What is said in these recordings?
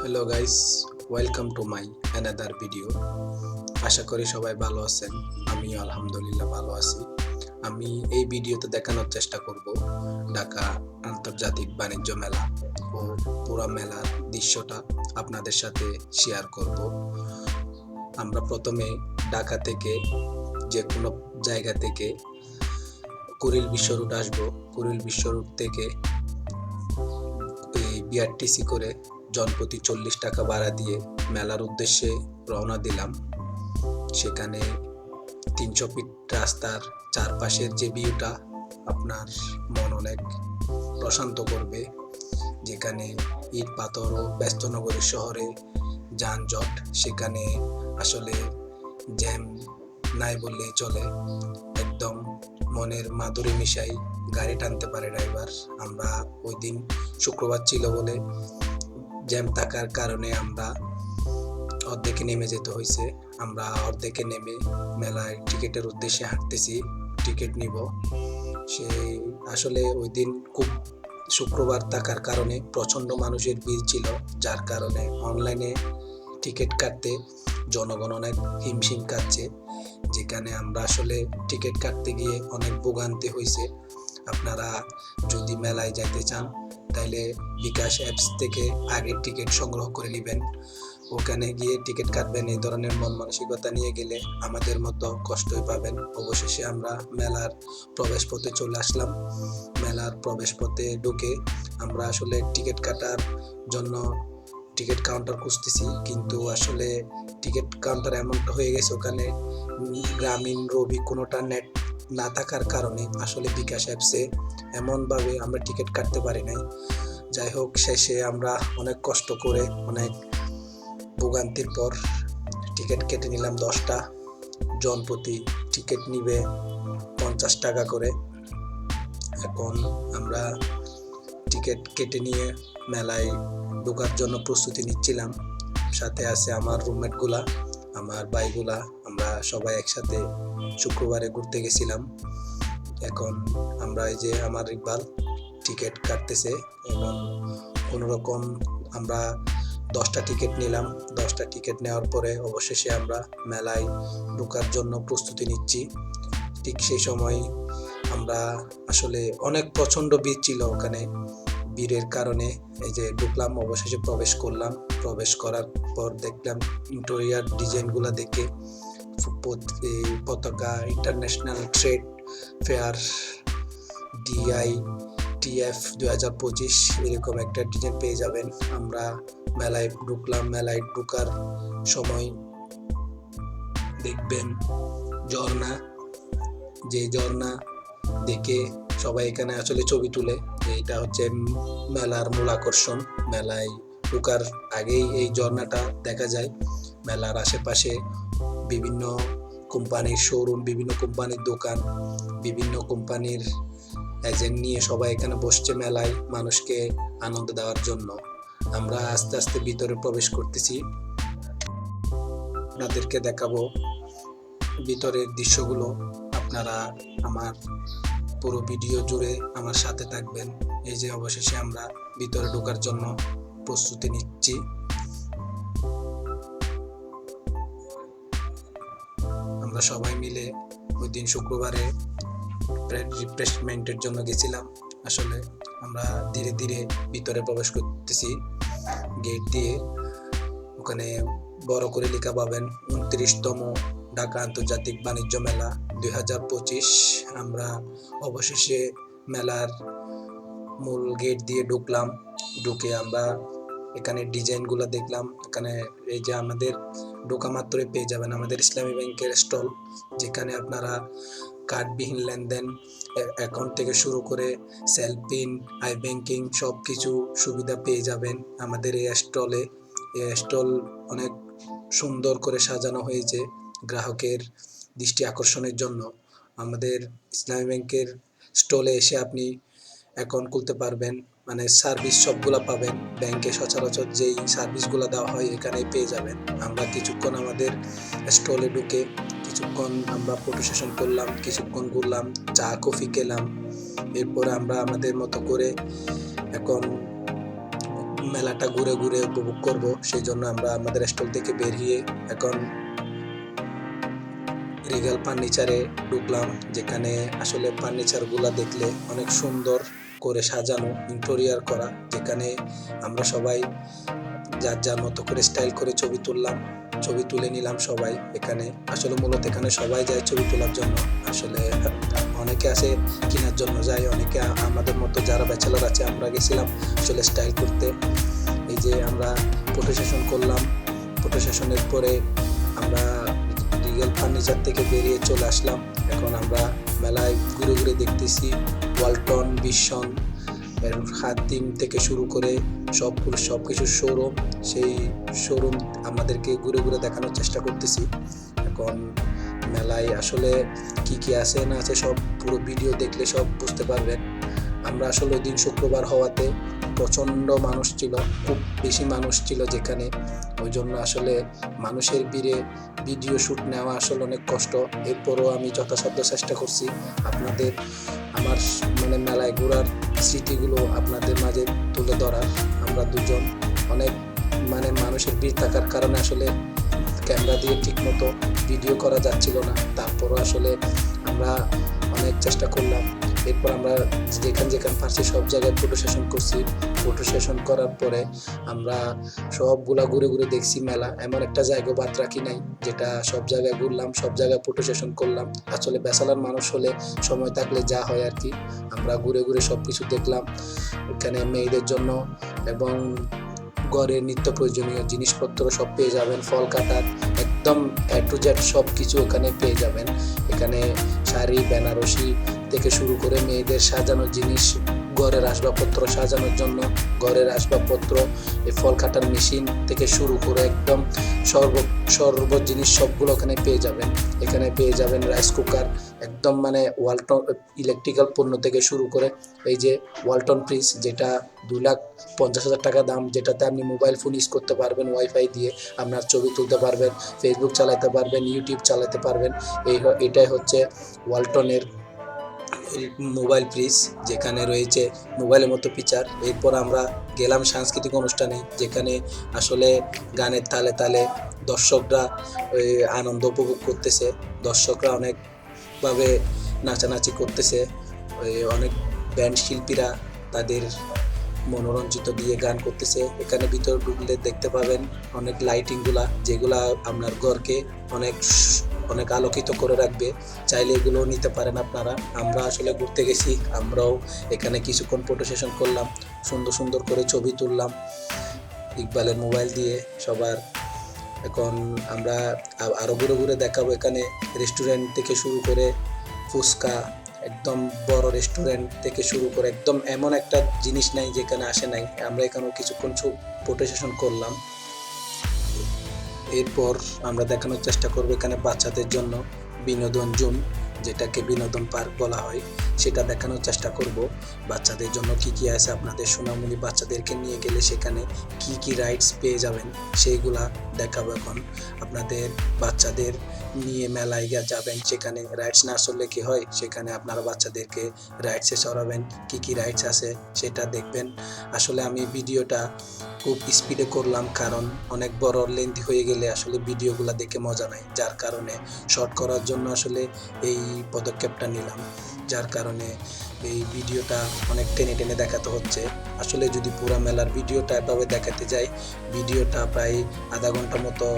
Hello guys welcome to my another video আশা করি সবাই ভালো আছেন। আমি আলহামদুলিল্লাহ ভালো আছি। আমি এই ভিডিওতে দেখানোর চেষ্টা করব ঢাকা আন্তর্জাতিক বাণিজ্য মেলা ও পুরা মেলার দৃশ্যটা আপনাদের সাথে শেয়ার করব। আমরা প্রথমে ঢাকা থেকে যে কোনো জায়গা থেকে কুড়িল বিশ্ব রুট আসব। কুড়িল বিশ্ব রুট থেকে বিআরটিসি করে জনপ্রতি চল্লিশ টাকা ভাড়া দিয়ে মেলার উদ্দেশ্যে রওনা দিলাম। সেখানে তিনশো ফিট রাস্তার চারপাশের যে ভিউটা আপনার মন অনেক প্রশান্ত করবে, যেখানে ইট পাথর ও ব্যস্ত ব্যস্তনগরী শহরে যানজট সেখানে আসলে জ্যাম নাই বললেই চলে। একদম মনের মাধুরী মিশাই গাড়ি টানতে পারে ড্রাইভার। আমরা ওই দিন শুক্রবার ছিল বলে জ্যাম থাকার কারণে আমরা অর্ধেকে নেমে যেতে হয়েছে আমরা অর্ধেকে নেমে মেলায় টিকিটের উদ্দেশ্যে হাঁটতেছি, টিকিট নিব। সেই আসলে ওই দিন খুব শুক্রবার থাকার কারণে প্রচণ্ড মানুষের ভিড় ছিল, যার কারণে অনলাইনে টিকিট কাটতে জনগণ অনেক হিমশিম কাটছে যেখানে আমরা আসলে টিকিট কাটতে গিয়ে অনেক ভোগান্তি হয়েছে আপনারা যদি মেলায় যাইতে চান তাইলে বিকাশ অ্যাপস থেকে আগের টিকিট সংগ্রহ করে নেবেন। ওখানে গিয়ে টিকিট কাটবেন, এই ধরনের মন মানসিকতা নিয়ে গেলে আমাদের মতো কষ্টই পাবেন। অবশেষে আমরা মেলার প্রবেশ পথে চলে আসলাম। মেলার প্রবেশ পথে ঢুকে আমরা আসলে টিকিট কাটার জন্য টিকিট কাউন্টার খুঁজতেছি। কিন্তু আসলে টিকিট কাউন্টার এমনটা হয়ে গেছে, ওখানে গ্রামীণ রবি কোনোটা নেট না থাকার কারণে আসলে বিকাশ অ্যাপসে এমনভাবে আমরা টিকিট কাটতে পারি নাই। যাই হোক, শেষে আমরা অনেক কষ্ট করে, অনেক ভোগান্তির পর টিকিট কেটে নিলাম দশটা। জনপ্রতি টিকিট নিবে পঞ্চাশ টাকা করে। এখন আমরা টিকিট কেটে নিয়ে মেলায় ঢোকার জন্য প্রস্তুতি নিচ্ছিলাম। সাথে আছে আমার রুমমেটগুলা আমার ভাইগুলা, আমরা সবাই একসাথে শুক্রবারে ঘুরতে গেছিলাম। এখন আমরা এই যে আমার ইকবাল টিকিট কাটতেছে এবং কোনো রকম আমরা দশটা টিকিট নিলাম। দশটা টিকিট নেওয়ার পরে অবশেষে আমরা মেলায় ঢোকার জন্য প্রস্তুতি নিচ্ছি। ঠিক সেই সময় আমরা আসলে অনেক প্রচণ্ড ভিড় ছিল ওখানে। ভিড়ের কারণে এই যে ঢুকলাম, অবশেষে প্রবেশ করলাম। প্রবেশ করার পর দেখলাম ইন্টেরিয়ার ডিজাইনগুলো দেখে পত- পতাকা international trade fair DITF দু হাজার পঁচিশ, এরকম একটা ডিজাইন পেয়ে যাবেন। আমরা মেলায় ঢুকলাম, মেলায় ঢুকার সময় দেখবেন ঝর্ণা, যে ঝর্ণা দেখে সবাই এখানে আসলে ছবি তুলে এটা হচ্ছে মেলার মূল আকর্ষণ, মেলায় ঢুকার আগেই এই ঝর্ণাটা দেখা যায়। মেলার আশেপাশে বিভিন্ন কোম্পানির শোরুম বিভিন্ন কোম্পানির দোকান, বিভিন্ন কোম্পানির এজেন্ট নিয়ে সবাই এখানে বসছে মেলায় মানুষকে আনন্দ দেওয়ার জন্য। আমরা আস্তে আস্তে ভিতরে প্রবেশ করতেছি। আপনাদেরকে দেখাবো ভিতরের দৃশ্যগুলো। আপনারা আমার পুরো ভিডিও জুড়ে আমার সাথে থাকবেন। এই যে অবশেষে আমরা ভিতরে ঢোকার জন্য প্রস্তুতি নিচ্ছি। আমরা সবাই মিলে ওই দিন শুক্রবারে রিফ্রেশমেন্টের জন্য গেছিলাম। আসলে আমরা ধীরে ধীরে ভিতরে প্রবেশ করতেছি। গেট দিয়ে। ওখানে বড় করে লেখা পাবেন উনত্রিশতম ঢাকা আন্তর্জাতিক বাণিজ্য মেলা দুই হাজার পঁচিশ। আমরা অবশেষে মেলার মূল গেট দিয়ে ঢুকলাম। ঢুকে আমরা এখানে ডিজাইনগুলো দেখলাম। এখানে এই যে আমাদের ঢোকা মাত্রই পেয়ে যাবেন আমাদের ইসলামী ব্যাংকের স্টল যেখানে আপনারা কার্ডবিহীন লেনদেন অ্যাকাউন্ট থেকে শুরু করে সেলপিন আই ব্যাংকিং সব কিছু সুবিধা পেয়ে যাবেন আমাদের এই স্টলে এই স্টল অনেক সুন্দর করে সাজানো হয়েছে গ্রাহকের দৃষ্টি আকর্ষণের জন্য। আমাদের ইসলামী ব্যাংকের স্টলে এসে আপনি অ্যাকাউন্ট খুলতে পারবেন। মানে সার্ভিস সবগুলা পাবেন। ব্যাংকে সচরাচর যেই সার্ভিসগুলো দেওয়া হয় এখানেই পেয়ে যাবেন। আমরা কিছুক্ষণ আমাদের স্টলে ঢুকে কিছুক্ষণ আমরা ফটো সেশন করলাম, কিছুক্ষণ ঘুরলাম, চা কফি খেলাম। এরপরে আমরা আমাদের মতো করে এখন মেলাটা ঘুরে ঘুরে উপভোগ করব। সেই জন্য আমরা আমাদের স্টল থেকে বেরিয়ে এখন রিগাল ফার্নিচারে ঢুকলাম, যেখানে আসলে ফার্নিচারগুলো দেখলে অনেক সুন্দর। করে সাজানো ইন্টেরিয়ার করা, যেখানে আমরা সবাই যার যার মতো করে স্টাইল করে ছবি তুললাম, ছবি তুলে নিলাম সবাই এখানে। আসলে মূলত এখানে সবাই যায় ছবি তোলার জন্য। আসলে অনেকে আসে কেনার জন্য যায়, অনেকে আমাদের মতো যারা ব্যাচেলার আছে, আমরা গেছিলাম আসলে স্টাইল করতে। এই যে আমরা ফটো সেশন করলাম ফটো সেশনের পরে আমরা ফার্নিচার থেকে বেরিয়ে চলে আসলাম। এখন আমরা মেলায় ঘুরে ঘুরে দেখতেছি ওয়ালটন, বিশন হাতিম থেকে শুরু করে সব সব কিছু শোরুম সেই শোরুম আমাদেরকে ঘুরে ঘুরে দেখানোর চেষ্টা করতেছি। এখন মেলায় আসলে কি কি আছে না আছে সব পুরো ভিডিও দেখলে সব বুঝতে পারবেন। আমরা আসলে ওই দিন শুক্রবার হওয়াতে প্রচণ্ড মানুষ ছিল, খুব বেশি মানুষ ছিল যেখানে। ওই জন্য আসলে মানুষের ভিড়ে ভিডিও শ্যুট নেওয়া আসলে অনেক কষ্ট। এরপরও আমি যথাসাধ্য চেষ্টা করছি আপনাদের আমার মানে মেলায় ঘোরার স্মৃতিগুলো আপনাদের মাঝে তুলে ধরার। আমরা দুজন অনেক মানে মানুষের ভিড় থাকার কারণে আসলে ক্যামেরা দিয়ে ঠিকমতো ভিডিও করা যাচ্ছিল না। তারপরও আসলে আমরা অনেক চেষ্টা করলাম। এরপর আমরা যেখান যেখান পারছি সব জায়গায় ফটো সেশন করছি। ফটো সেশন করার পরে আমরা সবগুলা ঘুরে ঘুরে দেখছি মেলা। এমন একটা জায়গা বাদ রাখি নাই, যেটা সব জায়গায় ঘুরলাম, সব জায়গায় ফটো সেশন করলাম। আসলে বেসালার মানুষ হলে সময় থাকলে যা হয় আর কি। আমরা ঘুরে ঘুরে সব কিছু দেখলাম, এখানে মেয়েদের জন্য এবং ঘরের নিত্য প্রয়োজনীয় জিনিসপত্র সব পেয়ে যাবেন, ফল কাটার, একদম এ টু জেড সব কিছু ওখানে পেয়ে যাবেন। এখানে শাড়ি, বেনারসি থেকে শুরু করে মেয়েদের সাজানোর জিনিস, ঘরের আসবাবপত্র সাজানোর জন্য ঘরের আসবাবপত্র, এই ফল কাটার মেশিন থেকে শুরু করে একদম সর্ব সর্ব জিনিস সবগুলো ওখানে পেয়ে যাবেন। এখানে পেয়ে যাবেন রাইস কুকার একদম মানে ওয়ালটন ইলেকট্রিক্যাল পণ্য থেকে শুরু করে এই যে ওয়ালটন ফ্রিজ যেটা দু লাখ পঞ্চাশ হাজার টাকা দাম, যেটাতে আপনি মোবাইল ফোন ইউজ করতে পারবেন ওয়াইফাই দিয়ে আপনার ছবি তুলতে পারবেন ফেসবুক চালাতে পারবেন ইউটিউব চালাতে পারবেন। এই এটাই হচ্ছে ওয়ালটনের মোবাইল ফ্রিজ যেখানে রয়েছে মোবাইলের মতো ফিচার এরপর আমরা গেলাম সাংস্কৃতিক অনুষ্ঠানে যেখানে আসলে গানের তালে তালে দর্শকরা আনন্দ উপভোগ করতেছে। দর্শকরা অনেকভাবে নাচানাচি করতেছে। অনেক ব্যান্ড শিল্পীরা তাদের মনোরঞ্জিত দিয়ে গান করতেছে। এখানে ভিতরে ঢুকলে দেখতে পাবেন অনেক লাইটিংগুলা যেগুলা আপনার ঘরকে অনেক অনেক আলোকিত করে রাখবে। চাইলে এগুলো নিতে পারেন আপনারা। আমরা আসলে ঘুরতে গেছি, আমরাও এখানে কিছুক্ষণ ফটো সেশন করলাম, সুন্দর সুন্দর করে ছবি তুললাম, ইকবালের মোবাইল দিয়ে সবার। এখন আমরা আ- আরও ঘুরে ঘুরে দেখাবো এখানে রেস্টুরেন্ট থেকে শুরু করে ফুচকা, একদম বড় রেস্টুরেন্ট থেকে শুরু করে একদম এমন একটা জিনিস নাই যেখানে আসে নাই। আমরা এখানেও কিছুক্ষণ ফটো সেশন করলাম। এরপর আমরা দেখানোর চেষ্টা করব এখানে বাচ্চাদের জন্য বিনোদন জুম, যেটাকে বিনোদন পার্ক বলা হয়। সেটা দেখানোর চেষ্টা করব। বাচ্চাদের জন্য কি কি আছে? আপনাদের সুনামুনি বাচ্চাদেরকে নিয়ে গেলে সেখানে কি কি রাইডস পেয়ে যাবেন, সেইগুলা দেখাবো এখন। আপনাদের বাচ্চাদের নিয়ে মেলায় যাবেন সেখানে রাইডস না চললে কি হয়? সেখানে আপনারা বাচ্চাদেরকে রাইডসে চড়াবেন, কি কি রাইডস আছে সেটা দেখবেন। আসলে আমি ভিডিওটা খুব স্পিডে করলাম কারণ অনেক বড় লেন্থি হয়ে গেলে আসলে ভিডিওগুলো দেখে মজা নাই। যার কারণে শর্ট করার জন্য আসলে এই পদক্ষেপটা নিলাম। যার কারণে এই ভিডিওটা অনেক টেনে টেনে দেখাতে হচ্ছে। আসলে যদি পুরা মেলার ভিডিওটা এভাবে দেখাতে যাই, ভিডিওটা প্রায় আধা ঘণ্টা মতো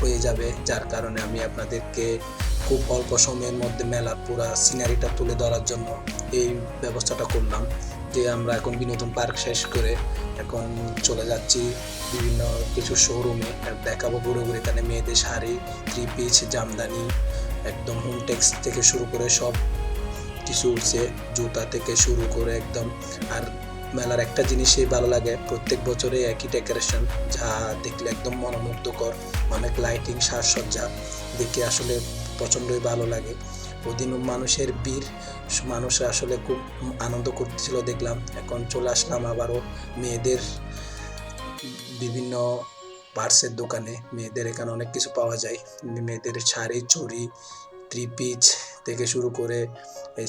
হয়ে যাবে, যার কারণে আমি আপনাদেরকে খুব অল্প সময়ের মধ্যে মেলার পুরা সিনারিটা তুলে ধরার জন্য এই ব্যবস্থাটা করলাম যে আমরা এখন বিনোদন পার্ক শেষ করে এখন চলে যাচ্ছি বিভিন্ন কিছু শোরুমে দেখাবো ঘুরে ঘুরে এখানে মেয়েদের শাড়ি থ্রি পিস জামদানি, একদম হোমটেক্স থেকে শুরু করে সব কিছু উঠছে, জুতা থেকে শুরু করে একদম। আর মেলার একটা জিনিসই ভালো লাগে। প্রত্যেক বছরে একই ডেকোরেশন যা দেখলে একদম মনোমুগ্ধকর, অনেক লাইটিং সাজসজ্জা, দেখে আসলে প্রচণ্ডই ভালো লাগে। ওদিন মানুষের ভিড় মানুষ আসলে খুব আনন্দ করতেছিল দেখলাম। এখন চলে আসলাম আবারও মেয়েদের বিভিন্ন পার্সের দোকানে। মেয়েদের এখানে অনেক কিছু পাওয়া যায়। মেয়েদের শাড়ি, চুড়ি থ্রি পিচ থেকে শুরু করে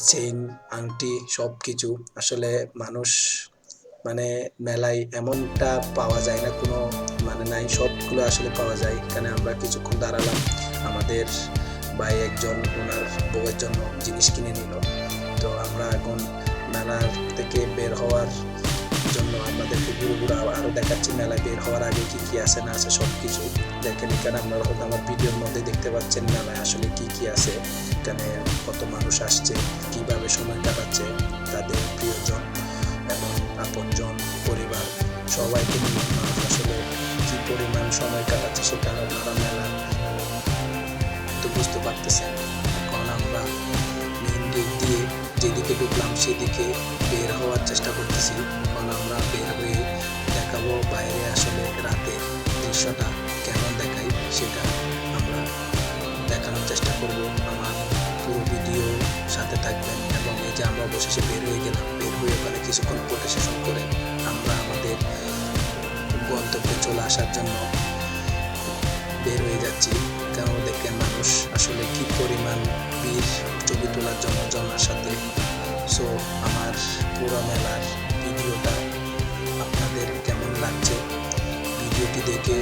চেইন আংটি সব কিছু আসলে মানুষ মানে মেলায় এমনটা পাওয়া যায় না, কোনো মানে নাই, সবগুলো আসলে পাওয়া যায়। এখানে আমরা কিছুক্ষণ দাঁড়ালাম, আমাদের ভাই একজন, ওনার বউয়ের জন্য জিনিস কিনে নিল। তো আমরা এখন মেলার থেকে বের হওয়ার জন্য আপনাদেরকে ঘুরে ঘুরে আরও দেখাচ্ছি মেলায় বের হওয়ার আগে কি কি আছে, না আছে সব কিছু দেখেন এখানে আপনারা হয়তো আমার ভিডিওর মধ্যে দেখতে পাচ্ছেন মেলায় আসলে কি কি আছে, এখানে কত মানুষ আসছে, কীভাবে সময় কাটাচ্ছে তাদের প্রিয়জন এবং আপনজন, পরিবার, সবাইকে নিয়ে মানুষ আসলে কি পরিমাণ সময় কাটাচ্ছে সেটা আপনারা মেলা তো বুঝতে পারতেছেন। কারণ আমরা মেইন গেট দিয়ে যেদিকে ঢুকলাম, সেদিকে বের হওয়ার চেষ্টা করতেছি। কারণ আমরা বের হয়ে দেখাবো বাইরে আসলে রাতের দৃশ্যটা কেমন দেখাই সেটা আমরা দেখানোর চেষ্টা করব। আমার পুরো ভিডিও সাথে থাকবেন এবং এই যে আমরা অবশেষে বের হয়ে গেলাম, বের হয়ে ওখানে কিছুক্ষণ ফটো সেশন করে আমরা আমাদের গন্তব্যে চলে আসার জন্য বের হয়ে যাচ্ছি। কেন, দেখে মানুষ আসলে কি পরিমাণ ভিড় ছবি তোলার জন্য জনার সাথে। সো আমার পুরো মেলার ভিডিওটা আপনাদের কেমন লাগছে? ভিডিওটি দেখে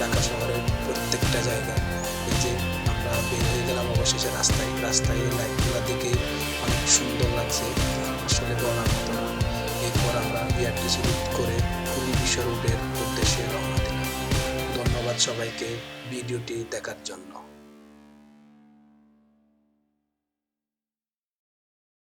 ঢাকা শহরের প্রত্যেকটা জায়গা এই যে আমরা বের হয়ে গেলাম অবশেষে রাস্তায় রাস্তায় লাইটগুলো দেখে অনেক সুন্দর লাগছে। আসলে বলার মতো না। এরপর আমরা বিআরটি বিআরটিসি করে খুবই বিশ্ব রুটের উদ্দেশ্যে রওনা দিলাম। ধন্যবাদ সবাইকে ভিডিওটি দেখার জন্য।